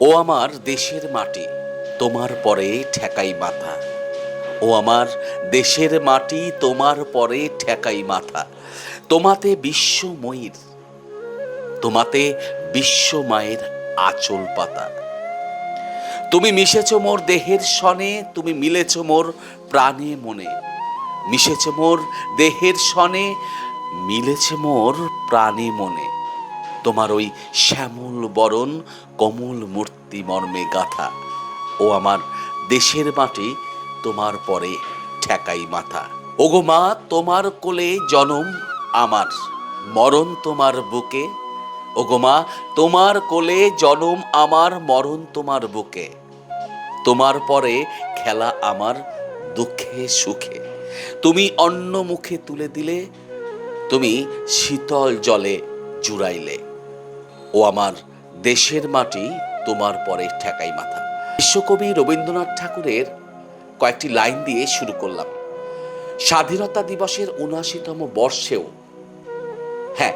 ও আমার দেশের মাটি, তোমার পরে ঠেকাই মাথা। ও আমার দেশের মাটি, তোমার পরে ঠেকাই মাথা। তোমাতে বিশ্বময়ীর তোমাতে বিশ্ব মায়ের আঁচল পাতা। তুমি মিশেছ মোর দেহের সনে, তুমি মিলেছ মোর প্রাণে মনে। মিশেছ মোর দেহের সনে, মিলেছে মোর প্রাণে মনে। তোমার ওই শ্যামল বরণ, কমল মূর্তি মর্মে গাথা। ও আমার দেশের মাটি, তোমার পরে ঠেকাই মাথা। ওগো মা, তোমার কোলে জনম আমার, মরণ তোমার বুকে। ওগো মা, তোমার কোলে জনম আমার, মরণ তোমার বুকে। তোমার পরে খেলা আমার দুঃখে সুখে। তুমি অন্য মুখে তুলে দিলে, তুমি শীতল জলে জুড়াইলে। ও আমার দেশের মাটি তোমার পরে ঠেকাই মাথা। বিশ্বকবি রবীন্দ্রনাথ ঠাকুরের কয়েকটি লাইন দিয়ে শুরু করলাম। স্বাধীনতা দিবসের উনআশিতম বর্ষেও হ্যাঁ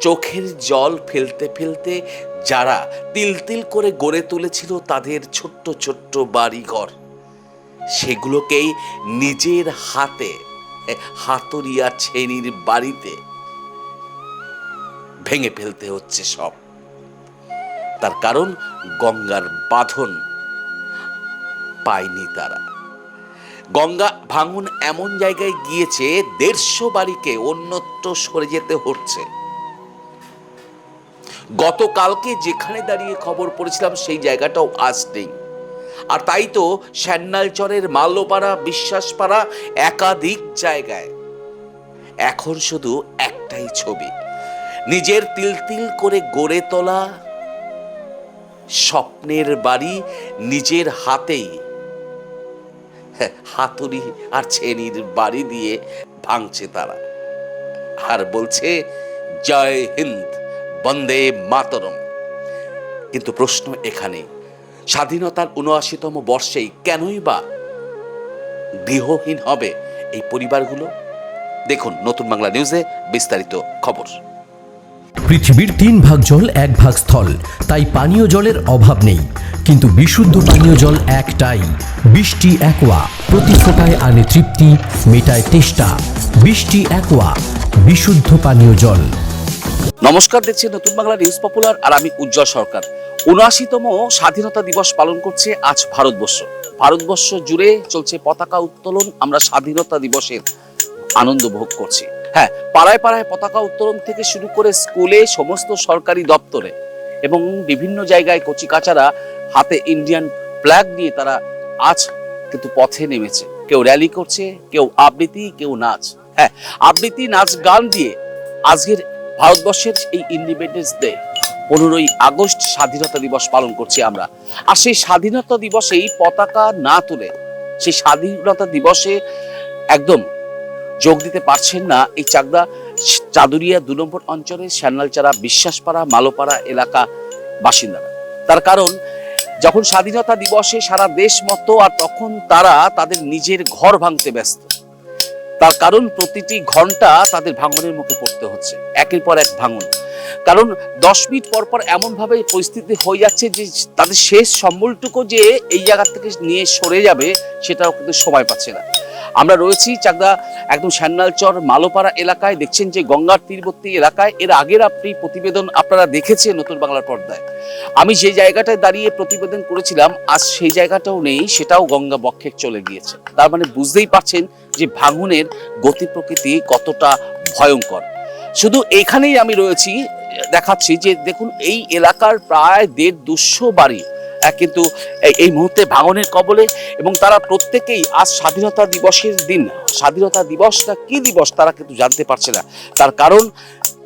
চোখের জল ফেলতে ফেলতে যারা তিল তিল করে গড়ে তুলেছিল তাদের ছোট্ট ছোট্ট বাড়িঘর সেগুলোকেই নিজের হাতে এ, হাতুড়িয়া ছেনির বাড়িতে ভেঙে ফেলতে হচ্ছে সব। তার কারণ গঙ্গার বাঁধন পায়নি তারা। গঙ্গা ভাঙন এমন জায়গায় গিয়েছে, দেড়শো বাড়িকে অন্যত্র সরে যেতে হচ্ছে। গতকালকে যেখানে দাঁড়িয়ে খবর পড়েছিলাম, সেই জায়গাটাও আজ নেই। আর তাই তো স্যান্নালচরের মাল্যপাড়া বিশ্বাসপাড়া একাধিক জায়গায়। এখন শুধু একটাই ছবি, নিজের তিল তিল করে গড়ে তোলা স্বপ্নের বাড়ি নিজের হাতেই। হ্যাঁ, হাতুড়ি আর ছেনির বাড়ি দিয়ে ভাঙছে তারা। আর বলছে জয় হিন্দ বন্দে মাতরম। কিন্তু প্রশ্ন এখানে স্বাধীনতার উনআশিতম বর্ষেই কেনই বা গৃহহীন হবে এই পরিবারগুলো? দেখুন নতুন বাংলা নিউজে বিস্তারিত খবর। পৃথিবীর তিন ভাগ জল, এক ভাগ স্থল। তাই পানীয় জলের অভাব নেই। কিন্তু বিশুদ্ধ পানীয় জল একটাই। বৃষ্টি একোয়া। প্রতি ফোটায় আনে তৃপ্তি, মেটায় তেষ্টা। বৃষ্টি একোয়া। বিশুদ্ধ পানীয় জল। নমস্কার দেখছেন নতুন বাংলা নিউজ পপুলার আর আমি উজ্জ্বল সরকার। উনআশিতম স্বাধীনতা দিবস পালন করছে আজ ভারতবর্ষ। ভারতবর্ষ জুড়ে চলছে পতাকা উত্তোলন। আমরা স্বাধীনতা দিবসের আনন্দ ভোগ করছি। হ্যাঁ পাড়ায় পাড়ায় পতাকা উত্তোলন থেকে শুরু করে স্কুলে সমস্ত সরকারি দপ্তরে এবং বিভিন্ন জায়গায় কচিকাচারা হাতে ইন্ডিয়ান ফ্ল্যাগ নিয়ে তারা আজ কিন্তু পথে নেমেছে। কেউ র্যালি করছে, কেউ আবৃত্তি, কেউ নাচ। হ্যাঁ আবৃত্তি, নাচ, গান দিয়ে আজকের ভারতবর্ষের এই ইন্ডিপেন্ডেন্স ডে পনেরোই আগস্ট স্বাধীনতা দিবস পালন করছি আমরা। আর সেই স্বাধীনতা দিবসেই পতাকা না তুলে, সেই স্বাধীনতা দিবসে একদম যোগ দিতে পারছেন না। এই চাকদা চাদুরিয়া দু নম্বর অঞ্চলের শ্যানালচারা বিশ্বাসপাড়া, মালোপাড়া এলাকা বাসিন্দারা। তার কারণ, যখন স্বাধীনতা দিবসে সারা দেশ মতো আর তখন তারা তাদের নিজের ঘর ভাঙতে ব্যস্ত। তার কারণ, প্রতিটি ঘণ্টা তাদের ভাঙনের মুখে পড়তে হচ্ছে, একের পর এক ভাঙন। কারণ, দশ মিনিট পর পর এমন ভাবে পরিস্থিতি হয়ে যাচ্ছে যে, তাদের শেষ সম্বলটুকু যে এই জায়গা থেকে নিয়ে সরে যাবে, সেটাও কিন্তু সময় পাচ্ছে না। আমরা রয়েছি চাকদা একদম শ্যান্নালচর মালোপাড়া এলাকায়। দেখছেন যে গঙ্গার তীরবর্তী এলাকায় এর আগের আপনি প্রতিবেদন আপনারা দেখেছেন নতুন বাংলার পর্দায়। আমি যে জায়গাটায় দাঁড়িয়ে প্রতিবেদন করেছিলাম, আজ সেই জায়গাটাও নেই, সেটাও গঙ্গা বক্ষে চলে গিয়েছে। তার মানে বুঝতেই পারছেন যে ভাঙনের গতি প্রকৃতি কতটা ভয়ঙ্কর। শুধু এখানেই আমি রয়েছি, দেখাচ্ছি যে দেখুন, এই এলাকার প্রায় দেড় দুশো বাড়ি কিন্তু এই- এই মুহূর্তে ভাঙনের কবলে এবং তারা প্রত্যেকেই আজ স্বাধীনতা দিবসের দিন। স্বাধীনতা দিবসটা কি দিবস তারা কিন্তু জানতে পারছে না। তার কারণ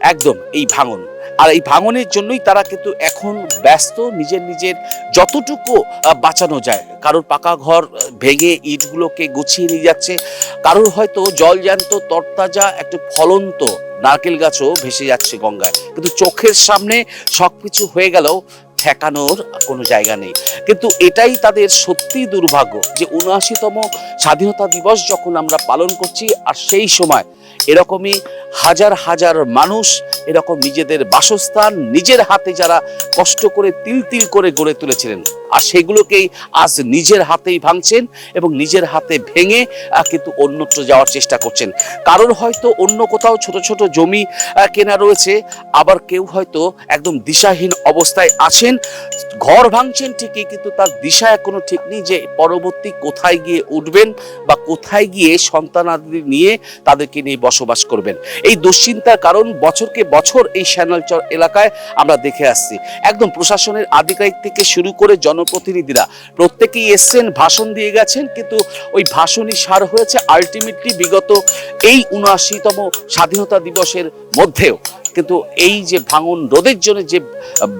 একদম এই ভাঙন। আর এই ভাঙনের জন্যই তারা কিন্তু এখন ব্যস্ত, নিজের নিজের যতটুকু বাঁচানো যায়। কারোর পাকা ঘর ভেঙে ইটগুলোকে গুছিয়ে নিয়ে যাচ্ছে। কারোর হয়তো জল জ্যান্ত, তরতাজা, একটু ফলন্ত নারকেল গাছও ভেসে যাচ্ছে গঙ্গায়। কিন্তু চোখের সামনে সব কিছু হয়ে গেলেও ঠেকানোর কোনো জায়গা নেই। কিন্তু এটাই তাদের সত্যি দুর্ভাগ্য যে উনআশিতম স্বাধীনতা দিবস যখন আমরা পালন করছি, আর সেই সময় এরকমই হাজার হাজার মানুষ এরকম নিজেদের বাসস্থান নিজের হাতে যারা কষ্ট করে তিল তিল করে গড়ে তুলেছিলেন। আর সেগুলোকেই আজ নিজের হাতেই ভাঙছেন এবং নিজের হাতে ভেঙে কিন্তু অন্যত্র যাওয়ার চেষ্টা করছেন। কারোর হয়তো অন্য কোথাও ছোট ছোট জমি কেনা রয়েছে, আবার কেউ হয়তো একদম দিশাহীন অবস্থায় আছেন। ঘর ভাঙছেন ঠিকই, কিন্তু তার দিশা এখনও ঠিক নেই যে পরবর্তী কোথায় গিয়ে উঠবেন বা কোথায় গিয়ে সন্তানাদি নিয়ে তাদেরকে নিয়ে বসবাস করবেন। এই দুশ্চিন্তার কারণ বছরকে বছর এই শ্যানলচর এলাকায় আমরা দেখে আসছি। একদম প্রশাসনের আধিকারিক থেকে শুরু করে জনপ্রতিনিধিরা প্রত্যেকেই এসছেন, ভাষণ দিয়ে গেছেন, কিন্তু ওই ভাষণই সার হয়েছে আলটিমেটলি বিগত এই উনআশিতম স্বাধীনতা দিবসের মধ্যেও। কিন্তু এই যে ভাঙন রোধের জন্য যে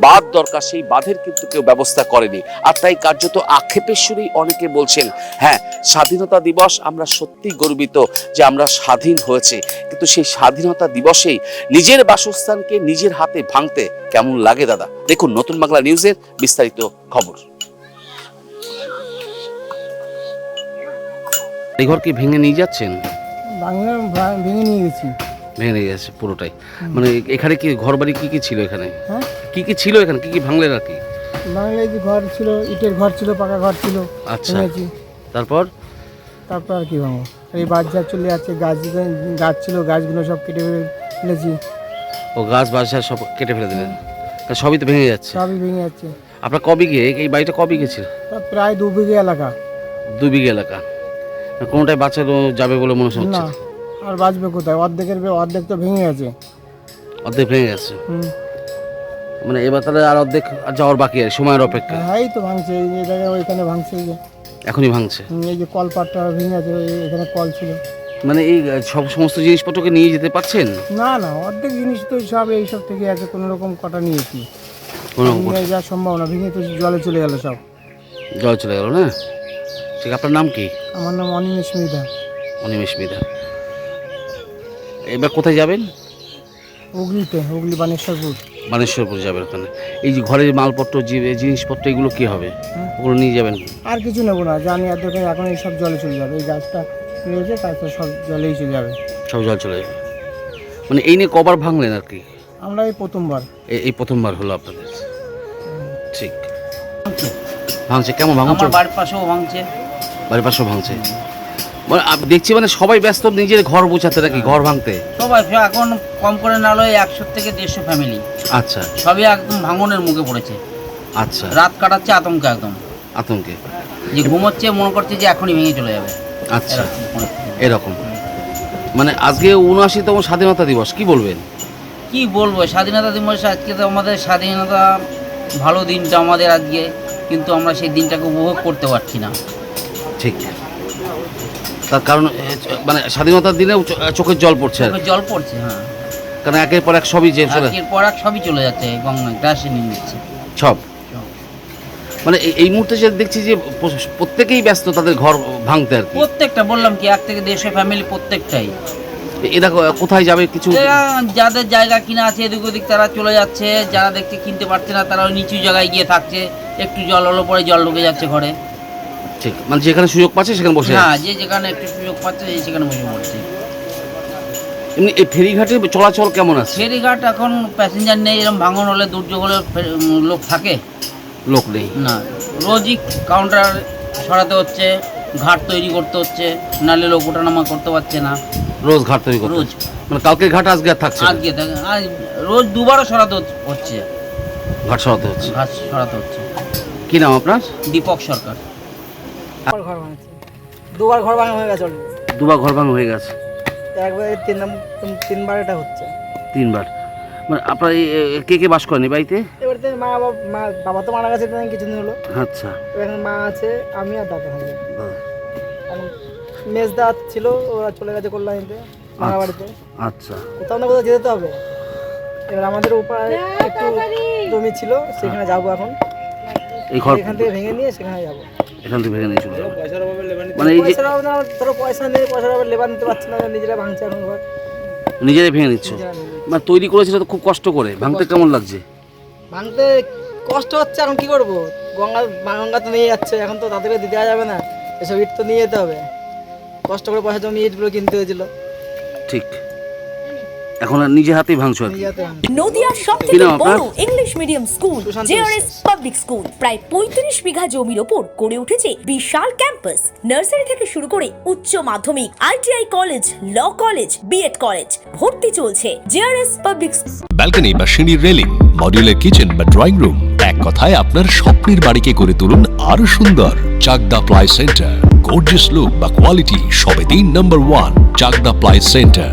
বাঁধ দরকার সেই বাঁধের কিন্তু কেউ ব্যবস্থা করেনি। আর তাই কার্যত আক্ষেপের সুরেই অনেকে বলছেন হ্যাঁ স্বাধীনতা দিবস আমরা সত্যি গর্বিত যে আমরা স্বাধীন হয়েছে। কিন্তু সেই স্বাধীনতা দিবসেই নিজের বাসস্থানকে নিজের হাতে ভাঙতে কেমন লাগে দাদা? দেখুন নতুন বাংলা নিউজের বিস্তারিত খবর। এই ঘর কি ভেঙে নিয়ে যাচ্ছেন? ভেঙে নিয়ে গেছি। ভেঙে গেছে পুরোটাই। মানে এখানে কি ঘর বাড়ি কি কি ছিল এখানে? হ্যাঁ? কি কি ছিল এখানে? কি কি ভাঙলেন আর কি বাংলায় যে ঘর ছিল ইটের ঘর ছিল পাকা ঘর ছিল আচ্ছা। ভেঙেছি। তারপর? তারপর আর কি ভাঙবো? এই যা চলে যাচ্ছে গাছ গাছ ছিল গাছগুলো সব কেটে ফেলে ফেলেছি। ও গাছ বাসা সব কেটে ফেলে দিলেন। তা সবই তো ভেঙে যাচ্ছে। সবই ভেঙে যাচ্ছে। আপনার কবে গিয়ে এই বাড়িটা কবে গেছিল তা প্রায় দু বিঘে এলাকা। দু বিঘে এলাকা। কোনটায় বাচ্চানো যাবে বলে মনে হচ্ছে? না। আর বাঁচবে কোথায়? অর্ধেকের অর্ধেক তো ভেঙে গেছে। অর্ধেক ভেঙে গেছে? হুম। মানে এবার তাহলে আর অর্ধেক আর যাওয়ার বাকি আর সময়ের অপেক্ষা? হ্যাঁ এই তো ভাঙছে এই জায়গায় ওইখানে ভাঙছে এই যে। এখনই ভাঙছে? এই যে কল পাটটা ভেঙে আছে এখানে কল ছিল। মানে এই সব সমস্ত জিনিসপত্রকে নিয়ে যেতে পারছেন? না না অর্ধেক জিনিস তো সব এইসব থেকে আছে কোনো রকম কটা নিয়েছি। কোনো নিয়ে যাওয়া সম্ভব না ভেঙে তো জলে চলে গেল সব। জল চলে গেল না? ঠিক আপনার নাম কি? আমার নাম অনিমেষ মৃধা। অনিমেষ মিদা এবার কোথায় যাবেন? হুগলিতে হুগলি বানেশ্বরপুর। মানেশ্বরপুর যাবেন ওখানে। এই যে ঘরের মালপত্র যে জিনিসপত্র এগুলো কি হবে? ওগুলো নিয়ে যাবেন? আর কিছু নেব না জানি আর দোকানে এখন এই সব জলে চলে যাবে। এই গাছটা রয়েছে তারপর সব জলেই চলে যাবে। সব জল চলে যাবে। মানে এই নিয়ে কবার ভাঙলেন আর কি? আমরা এই প্রথমবার। এই প্রথমবার হলো আপনাদের। ঠিক। ভাঙছে। কেমন ভাঙছে? বাড়ির পাশেও ভাঙছে। বাড়ির পাশেও ভাঙছে? দেখছি মানে সবাই ব্যস্ত নিজের ঘর বোঝাতে নাকি ঘর ভাঙতে? সবাই এখন কম করে না হলে একশো থেকে দেড়শো ফ্যামিলি আচ্ছা। সবই একদম ভাঙনের মুখে পড়েছে। আচ্ছা। রাত কাটাচ্ছে আতঙ্কে একদম। আতঙ্কে। যে ঘুমোচ্ছে মনে করছে যে এখনই ভেঙে চলে যাবে। আচ্ছা। এরকম এরকম। মানে আজকে উনআশিতম স্বাধীনতা দিবস কি বলবেন? কি বলব স্বাধীনতা দিবস আজকে তো আমাদের স্বাধীনতা ভালো দিনটা আমাদের আজকে কিন্তু আমরা সেই দিনটাকে উপভোগ করতে পারছি না। ঠিক। তার কারণ মানে স্বাধীনতার দিনে চোখের জল পড়ছে জল পড়ছে হ্যাঁ। কারণ একের পর এক সবই যে চলে পর এক সবই চলে যাচ্ছে গঙ্গা গ্রাসে নিয়ে নিচ্ছে সব। মানে এই- মুহূর্তে যে দেখছি যে প্রত্যেকেই ব্যস্ত তাদের ঘর ভাঙতে আর প্রত্যেকটা বললাম কি এক থেকে দেড়শো ফ্যামিলি প্রত্যেকটাই। এরা কোথায় যাবে কিছু যাদের জায়গা কিনা আছে এদিক ওদিক তারা চলে যাচ্ছে যারা দেখতে কিনতে পারছে না তারা ওই নিচু জায়গায় গিয়ে থাকছে একটু জল হলো পরে জল ঢুকে যাচ্ছে ঘরে। ঠিক। মানে যেখানে সুযোগ পাচ্ছে সেখানে বসে হ্যাঁ যে যেখানে একটু সুযোগ পাচ্ছে সেই সেখানে বসে পড়ছে। এমনি এই ফেরিঘাটে চলাচল কেমন আছে? ফেরিঘাট এখন প্যাসেঞ্জার নেই এরকম ভাঙন হলে দুর্যোগ হলে লোক থাকে। লোক নেই। না রোজই কাউন্টার সরাতে হচ্ছে ঘাট তৈরি করতে হচ্ছে নালে লোক ওঠানামা করতে পারছে না। রোজ ঘাট তৈরি করতে রোজ। মানে কালকে ঘাট আজকে আর থাকছে। আজকে থাকে আজ রোজ দুবারও সরাতে হচ্ছে- হচ্ছে। ঘাট সরাতে হচ্ছে। ঘাট সরাতে হচ্ছে। কি নাম আপনার? দীপক সরকার। ঘর ভাঙছে। দুবার ঘর ভাঙা হয়ে গেছে দুবার ঘর ভাঙা হয়ে গেছে। একবার তিন তিনবার এটা হচ্ছে। তিনবার। মানে আপনার কে কে বাস করেন বাড়িতে? এবার মা বাবা মা বাবা তো মারা গেছে কিছুদিন হলো। আচ্ছা। এখানে মা আছে আমি আর দাদা থাকি। মেজদা ছিল ওরা চলে গেছে কল্যাণীতে মামা বাড়িতে। আচ্ছা। কোথাও না কোথাও যেতে তো হবে। এবার আমাদের উপায় একটু জমি ছিল সেখানে যাব এখন। এই ঘর এখান থেকে ভেঙে নিয়ে সেখানে যাব। এখান থেকে ভেঙে নিয়ে চলে। মানে এই যে ধরো পয়সা নেই পয়সার অভাবে লেবার নিতে পারছে না নিজেরা ভাঙছে এখন ঘর নিজেরাই ভেঙে নিচ্ছ। মানে তৈরি করেছিল তো খুব কষ্ট করে। ভাঙতে কেমন লাগছে? ভাঙতে কষ্ট হচ্ছে এখন কি করব? গঙ্গা গঙ্গা তো নিয়ে যাচ্ছে এখন তো তাদেরকে দিতে দেওয়া যাবে না। এসব ইট তো নিয়ে যেতে হবে। কষ্ট করে পয়সা জমি ইটগুলো কিনতে হয়েছিল। ঠিক। এখন আর নিজে হাতেই ভাঙছো আর হাতে নদিয়ার সব থেকে বড় English medium school JRS public school প্রায় পঁয়ত্রিশ বিঘা জমির ওপর গড়ে উঠেছে বিশাল ক্যাম্পাস নার্সারি থেকে শুরু করে উচ্চ মাধ্যমিক ITI college law college BEd college ভর্তি চলছে জেআরএস পাবলিক ব্যালকনি বা সিঁড়ির রেলিং মডিউলার কিচেন বা ড্রয়িং রুম এক কথায় আপনার স্বপ্নের বাড়িকে করে তুলুন আরও সুন্দর। Chakdah ply centre gorgeous look বা কোয়ালিটি সবে তিন নম্বর one Chakdah ply centre